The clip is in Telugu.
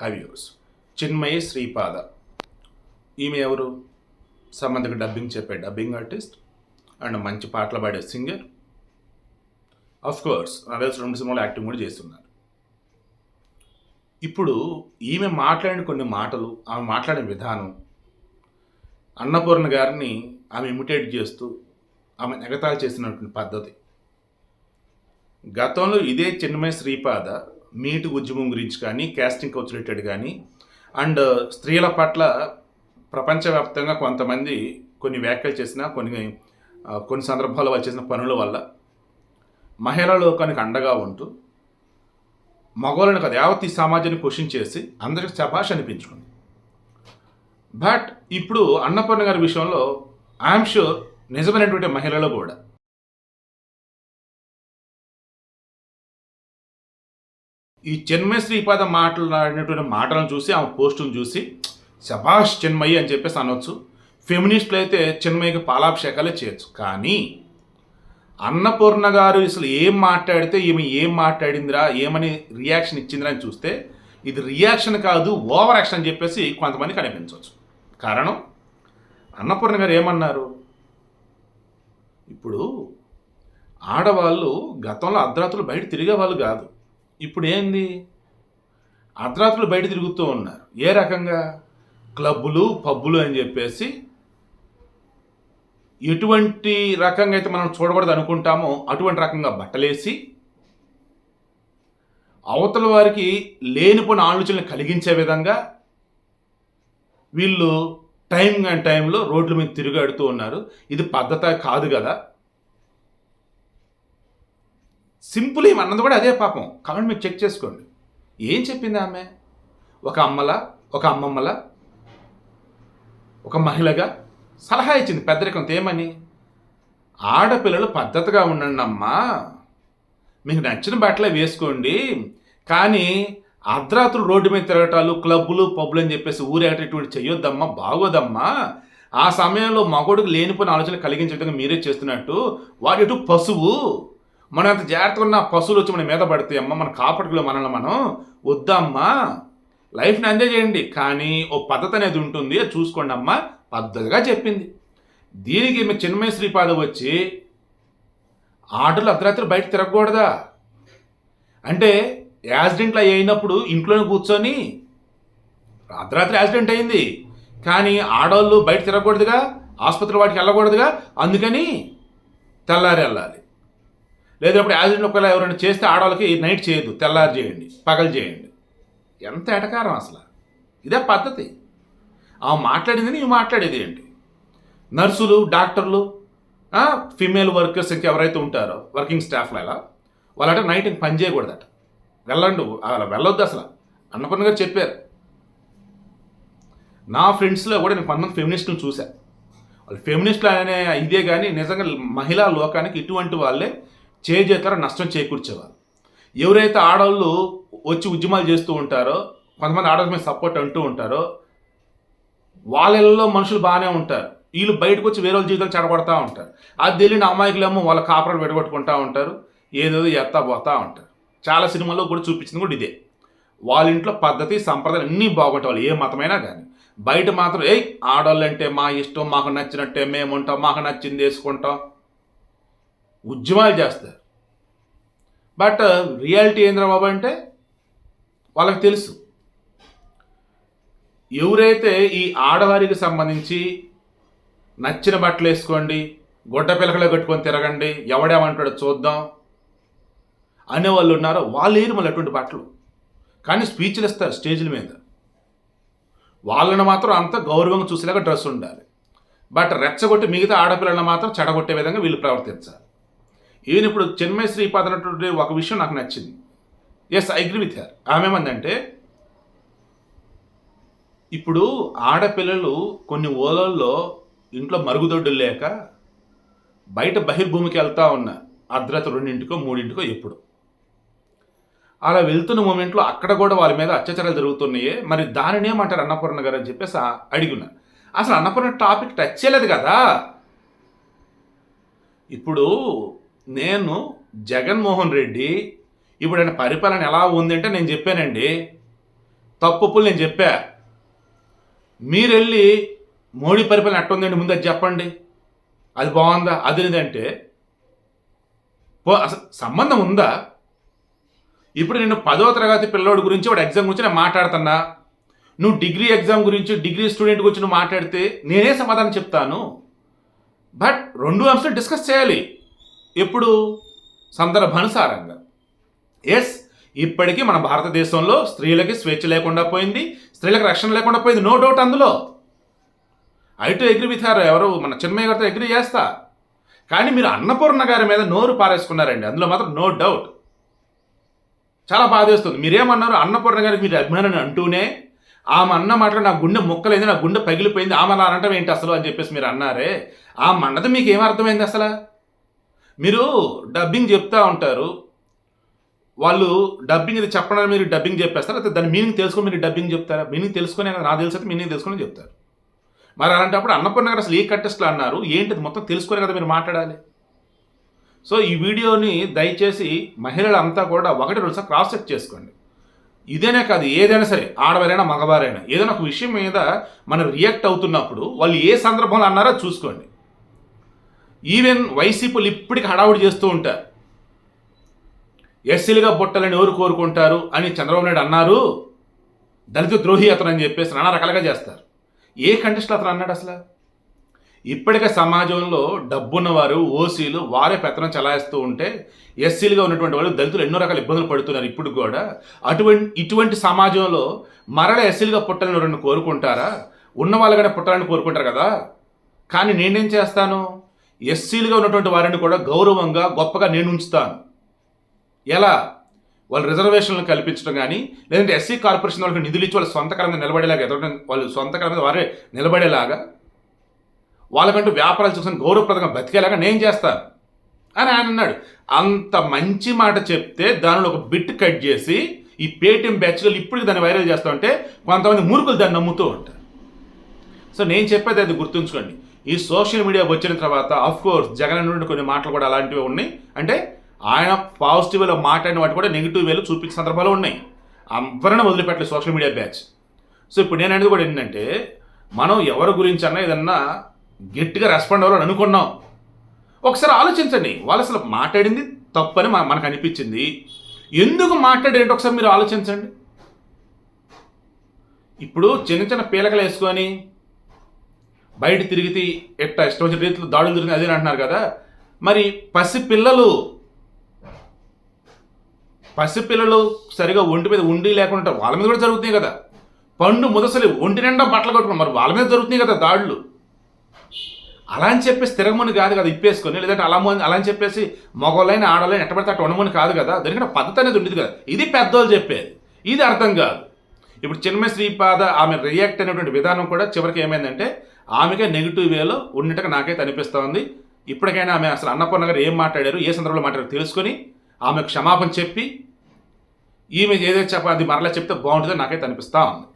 హ్యావ్యూస్ చిన్మయి శ్రీపాద. ఈమె ఎవరు? సంబంధిక డబ్బింగ్ చెప్పే డబ్బింగ్ ఆర్టిస్ట్ అండ్ మంచి పాటలు పాడే సింగర్ అఫ్ కోర్స్ అదర్స్ రెండు సినిమాలు యాక్టింగ్ కూడా చేస్తున్నారు. ఇప్పుడు ఈమె మాట్లాడిన కొన్ని మాటలు ఆమె మాట్లాడే విధానం అన్నపూర్ణ గారిని ఆమె ఇమిటేట్ చేస్తూ ఆమె ఎగతాళి చేసినటువంటి పద్ధతి. గతంలో ఇదే చిన్మయ శ్రీపాద మీటు ఉద్యమం గురించి కానీ క్యాస్టింగ్ కౌచ్ రిలేటెడ్ కానీ అండ్ uh, స్త్రీల పట్ల ప్రపంచవ్యాప్తంగా కొంతమంది కొన్ని వ్యాఖ్యలు చేసిన కొన్ని కొన్ని సందర్భాల్లో వచ్చేసిన పనుల వల్ల మహిళా లోకానికి అండగా ఉంటూ మగవాళ్ళని కదా యావత్ ఈ సమాజాన్ని క్వశ్చన్ చేసి అందరికి చపాష్ అనిపించుకుంది. బట్ ఇప్పుడు అన్నపూర్ణ గారి విషయంలో ఐఎమ్ షూర్ నిజమైనటువంటి మహిళలు కూడా ఈ చెన్మయ శ్రీపాద మాట్లాడినటువంటి మాటలను చూసి ఆమె పోస్టును చూసి శభాష్ చిన్మయి అని చెప్పేసి అనొచ్చు. ఫెమినిస్టులు అయితే చెన్మయ్యకి పాలాభిషేకాలే చేయొచ్చు. కానీ అన్నపూర్ణ గారు అసలు ఏం మాట్లాడితే ఈమె ఏం మాట్లాడిందిరా ఏమని రియాక్షన్ ఇచ్చిందిరా అని చూస్తే ఇది రియాక్షన్ కాదు ఓవర్ యాక్షన్ అని చెప్పేసి కొంతమంది కనిపించవచ్చు కారణం అన్నపూర్ణ గారు ఏమన్నారు? ఇప్పుడు ఆడవాళ్ళు గతంలో అర్ధరాత్రులు బయట తిరిగే వాళ్ళు కాదు. ఇప్పుడు ఏంది అర్ధరాత్రులు బయట తిరుగుతూ ఉన్నారు. ఏ రకంగా? క్లబ్బులు పబ్బులు అని చెప్పేసి ఎటువంటి రకంగా అయితే మనం చూడకూడదు అనుకుంటామో అటువంటి రకంగా బట్టలేసి అవతల వారికి లేనిపోయిన ఆలోచనలు కలిగించే విధంగా వీళ్ళు టైం అండ్ టైంలో రోడ్ల మీద తిరుగాడుతూ ఉన్నారు. ఇది పద్ధత కాదు కదా. సింపుల్ ఏమన్నది కూడా అదే పాపం. కాబట్టి మీరు చెక్ చేసుకోండి. ఏం చెప్పింది ఆమె? ఒక అమ్మల ఒక అమ్మమ్మల ఒక మహిళగా సలహా ఇచ్చింది పెద్దరికం తేమని. ఆడపిల్లలు పద్ధతిగా ఉండండి అమ్మా మీకు నచ్చిన బట్టలే వేసుకోండి. కానీ అర్ధరాత్రులు రోడ్డు మీద తిరగటాలు క్లబ్బులు పబ్బులు అని చెప్పేసి ఊరేగటటువంటి చెయ్యొద్దమ్మా బాగోదమ్మా. ఆ సమయంలో మగోడికి లేనిపోయిన ఆలోచన కలిగించే విధంగా మీరే చేస్తున్నట్టు. వాడు ఎటు పశువు? మనం అంత జాగ్రత్తగా ఉన్న పశువులు వచ్చి మన మీద పడతాయి అమ్మ మన కాపాడుకులో మనల్ని మనం వద్దమ్మా. లైఫ్ని ఎంజాయ్ చేయండి. కానీ ఓ పద్ధతి అనేది ఉంటుంది. అది చూసుకోండి అమ్మ. పద్ధతిగా చెప్పింది. దీనికి మీ చిన్మయ శ్రీపాద వచ్చి ఆటలు అర్ధరాత్రి బయట తిరగకూడదా? అంటే యాక్సిడెంట్లు అయినప్పుడు ఇంట్లోనే కూర్చొని అర్ధరాత్రి యాక్సిడెంట్ అయింది. కానీ ఆడవాళ్ళు బయట తిరగకూడదుగా ఆసుపత్రి వాటికి వెళ్ళకూడదుగా అందుకని తెల్లారి వెళ్ళాలి. లేదా ఇప్పుడు యాక్సిడెంట్ ఒకవేళ ఎవరైనా చేస్తే ఆడవాళ్ళకి నైట్ చేయొద్దు తెల్లారి చేయండి పగలు చేయండి. ఎంత ఎటకారం అసలు? ఇదే పద్ధతి. ఆమె మాట్లాడింది నీవు మాట్లాడేది ఏంటి? నర్సులు డాక్టర్లు ఫీమేల్ వర్కర్స్ ఇంకా ఎవరైతే ఉంటారో వర్కింగ్ స్టాఫ్లో అలా వాళ్ళట నైట్ ఇంక పని చేయకూడదట. వెళ్ళండు అలా వెళ్ళొద్దు అసలు. అన్నపూర్ణ గారు చెప్పారు. నా ఫ్రెండ్స్లో కూడా నేను కొంతమంది ఫెమినిస్టులు చూశాను వాళ్ళు ఫెమినిస్టులు అనే ఇదే కానీ నిజంగా మహిళా లోకానికి ఇటువంటి వాళ్ళే చేజేతర నష్టం చేకూర్చేవాళ్ళు ఎవరైతే ఆడవాళ్ళు వచ్చి ఉద్యమాలు చేస్తూ ఉంటారో కొంతమంది ఆడవాళ్ళ మీద సపోర్ట్ అంటూ ఉంటారో వాళ్ళల్లో మనుషులు బాగానే ఉంటారు. వీళ్ళు బయటకు వచ్చి వేరే వాళ్ళ జీవితాలు చెడగొడతా ఉంటారు. అది తెలియని అమాయకులేమో వాళ్ళ కాపురాలు విడగొట్టుకుంటా ఉంటారు. ఏదేదో ఎత్తా పోతా ఉంటారు. చాలా సినిమాల్లో కూడా చూపించింది కూడా ఇదే. వాళ్ళ ఇంట్లో పద్ధతి సంప్రదాయాలు అన్నీ బాగుంటాయి వాళ్ళు ఏ మతమైనా కానీ. బయట మాత్రం ఏయ్ ఆడవాళ్ళంటే మా ఇష్టం మాకు నచ్చినట్టే మేము ఉంటాం మాకు నచ్చింది వేసుకుంటాం. ఉద్యమాలు చేస్తారు. బట్ రియాలిటీ ఏంద్రా బాబు అంటే వాళ్ళకి తెలుసు. ఎవరైతే ఈ ఆడవారికి సంబంధించి నచ్చిన బట్టలు వేసుకోండి గుడ్డ పిలకలు కట్టుకొని తిరగండి ఎవడేమంటాడో చూద్దాం అనే వాళ్ళు ఉన్నారో వాళ్ళు ఏరు మళ్ళీ అటువంటి బట్టలు. కానీ స్పీచ్లు ఇస్తారు స్టేజ్ల మీద. వాళ్ళని మాత్రం అంత గౌరవంగా చూసేలాగా డ్రెస్ ఉండాలి. బట్ రెచ్చగొట్టి మిగతా ఆడపిల్లలను మాత్రం చెడగొట్టే విధంగా వీళ్ళు ప్రవర్తించాలి. ఈయన ఇప్పుడు చిన్మయ శ్రీపాద్ అన్నటువంటి ఒక విషయం నాకు నచ్చింది. Yes I agree with her ఆమె ఏమందంటే ఇప్పుడు ఆడపిల్లలు కొన్ని ఓలల్లో ఇంట్లో మరుగుదొడ్డులు లేక బయట బహిర్భూమికి వెళ్తా ఉన్న అర్ధరాత్రి రెండింటికో మూడింటికో ఎప్పుడు. అలా వెళ్తున్న మూమెంట్లో అక్కడ కూడా వాళ్ళ మీద అత్యాచారాలు జరుగుతున్నాయి. మరి దానిని ఏమంటారు అన్నపూర్ణ గారు అని చెప్పేసి ఆ- అసలు అన్నపూర్ణ టాపిక్ టచ్ చేయలేదు కదా. ఇప్పుడు నేను జగన్మోహన్ రెడ్డి ఇప్పుడు ఆయన పరిపాలన ఎలా ఉంది అంటే నేను చెప్పానండి. తప్పులు నేను చెప్పా. మీరు వెళ్ళి మోడీ పరిపాలన ఎట్టుందండి ముందు అది చెప్పండి. అది బాగుందా? అది లేదంటే? పో అసలు సంబంధం ఉందా? ఇప్పుడు నేను పదో తరగతి పిల్లోడి గురించి వాడు ఎగ్జామ్ గురించి నేను మాట్లాడుతున్నా. నువ్వు డిగ్రీ ఎగ్జామ్ గురించి డిగ్రీ స్టూడెంట్ గురించి నువ్వు మాట్లాడితే నేనే సమాధానం చెప్తాను. బట్ రెండు అంశాలు డిస్కస్ చేయాలి. ఎప్పుడు? సందర్భానుసారంగా ఎస్ ఇప్పటికీ మన భారతదేశంలో స్త్రీలకి స్వేచ్ఛ లేకుండా పోయింది స్త్రీలకు రక్షణ లేకుండా పోయింది. నో డౌట్ అందులో. I too agree with her ఎవరు? మన చిన్మయ్య గారితో అగ్రి చేస్తా. కానీ మీరు అన్నపూర్ణ గారి మీద నోరు పారేసుకున్నారండి. అందులో మాత్రం నో డౌట్ చాలా బాధేస్తుంది మీరేమన్నారు? అన్నపూర్ణ గారికి మీరు అభిమానాన్ని అంటూనే ఆమె అన్న మాటలు నా గుండె ముక్కలైంది నా గుండె పగిలిపోయింది ఆమె అలా అనటం ఏంటి అసలు అని చెప్పేసి మీరు అన్నారే? ఆ అన్నది మీకు ఏమర్థమైంది అసలు? మీరు డబ్బింగ్ చెప్తా ఉంటారు. వాళ్ళు డబ్బింగ్ ఇది చెప్పడానికి మీరు డబ్బింగ్ చెప్పేస్తారు? అయితే దాని మీనింగ్ తెలుసుకొని మీరు డబ్బింగ్ చెప్తారా? మీనింగ్ తెలుసుకునే కదా నాకు తెలిసి మీనింగ్ తెలుసుకొని చెప్తారు. మరి అలాంటప్పుడు అన్నపూర్ణ గారు అసలు ఏ కంటెస్ట్లో అన్నారు? ఏంటిది? మొత్తం తెలుసుకునే కదా మీరు మాట్లాడాలి. సో ఈ వీడియోని దయచేసి మహిళలంతా కూడా ఒకటి రెండు క్రాస్ చెక్ చేసుకోండి. ఇదేనే కాదు ఏదైనా సరే ఆడవారైనా మగవారైనా ఏదైనా ఒక విషయం మీద మనం రియాక్ట్ అవుతున్నప్పుడు వాళ్ళు ఏ సందర్భంలో అన్నారో చూసుకోండి. ఈవెన్ వైసీపీలు ఇప్పటికి హడావుడి చేస్తూ ఉంటారు. ఎస్సీలుగా పుట్టాలని ఎవరు కోరుకుంటారు అని చంద్రబాబు నాయుడు అన్నారు. దళిత ద్రోహి అతను అని చెప్పేసి నానా రకాలుగా చేస్తారు. ఏ కంటెస్ట్లో అతను అన్నాడు అసలు? ఇప్పటికే సమాజంలో డబ్బున్నవారు ఓసీలు వారే పెత్తనం చలాయిస్తూ ఉంటే ఎస్సీలుగా ఉన్నటువంటి వాళ్ళు దళితులు ఎన్నో రకాల ఇబ్బందులు పడుతున్నారు ఇప్పుడు కూడా. అటువంటి ఇటువంటి సమాజంలో మరల ఎస్సీలుగా పుట్టాలని ఎవరైనా కోరుకుంటారా? ఉన్న వాళ్ళగానే పుట్టాలని కోరుకుంటారు కదా. కానీ నేనేం చేస్తాను? ఎస్సీలుగా ఉన్నటువంటి వారిని కూడా గౌరవంగా గొప్పగా నేను ఉంచుతాను. ఎలా? వాళ్ళు రిజర్వేషన్లు కల్పించడం కానీ లేదంటే ఎస్సీ కార్పొరేషన్ వాళ్ళకి నిధులు ఇచ్చి వాళ్ళ సొంత మీద నిలబడేలాగా ఎదగడం వాళ్ళు సొంత మీద వారే నిలబడేలాగా వాళ్ళకంటూ వ్యాపారాలు చూసిన గౌరవప్రదంగా బతికేలాగా నేను చేస్తాను. అని ఆయన అన్నాడు. అంత మంచి మాట చెప్తే దానిలో ఒక బిట్ కట్ చేసి ఈ పేటిఎం బ్యాచ్లు ఇప్పటికి దాన్ని వైరల్ చేస్తూ ఉంటే కొంతమంది మూర్ఖులు దాన్ని నమ్ముతూ ఉంటారు. సో నేను చెప్పేది అది గుర్తుంచుకోండి. ఈ సోషల్ మీడియా వచ్చిన తర్వాత అఫ్ కోర్స్ జగన్ నుండి కొన్ని మాటలు కూడా అలాంటివి ఉన్నాయి. అంటే ఆయన పాజిటివ్ వేలో మాట్లాడిన వాటి కూడా నెగిటివ్ వేలో చూపించిన సందర్భాలు ఉన్నాయి. ఎవరైనా వదిలిపెట్టలేదు సోషల్ మీడియా బ్యాచ్. సో ఇప్పుడు నేను అనేది కూడా ఏంటంటే మనం ఎవరి గురించి అన్నా ఏదన్నా గట్టిగా రెస్పాండ్ అవ్వాలని అనుకున్నాం. ఒకసారి ఆలోచించండి. వాళ్ళు అసలు మాట్లాడింది తప్పని మనకు అనిపించింది. ఎందుకు మాట్లాడారంటే ఒకసారి మీరు ఆలోచించండి. ఇప్పుడు చిన్న చిన్న పీలకలు వేసుకొని బయట తిరిగితే ఎట్ట ఇష్టం వచ్చిన రీతిలో దాడులు జరిగింది అదే అంటున్నారు కదా. మరి పసిపిల్లలు పసిపిల్లలు సరిగా ఒంటి మీద ఉండి లేకుండా వాళ్ళ మీద కూడా జరుగుతున్నాయి కదా. పండు ముదసలి ఒంటి నిండా బట్టలు కట్టుకున్నారు మరి వాళ్ళ మీద జరుగుతున్నాయి కదా దాడులు. అలా అని చెప్పేసి తిరగమని కాదు కదా ఇప్పేసుకొని లేదంటే అలా మొ- అలా అని చెప్పేసి మగవాళ్ళైన ఆడవాళ్ళైన ఎట్టబడితే అట్ట ఉండమని కాదు కదా. దానికంటే పద్ధతి అనేది ఉండేది కదా. ఇది పెద్దోళ్ళు చెప్పేది. ఇది అర్థం కాదు. ఇప్పుడు చిన్మయ శ్రీపాద ఆమె రియాక్ట్ అనేటువంటి విధానం కూడా చివరికి ఏమైందంటే ఆమెకే నెగిటివ్ వేలో ఉన్నట్టుగా నాకైతే అనిపిస్తోంది. ఇప్పటికైనా ఆమె అసలు అన్నపూర్ణ గారు ఏం మాట్లాడారు ఏ సందర్భంలో మాట్లాడారు తెలుసుకొని ఆమె క్షమాపణ చెప్పి ఈమె ఏదైతే చెప్పాలి అది మరలా చెప్తే బాగుంటుందో నాకైతే అనిపిస్తూ ఉంది.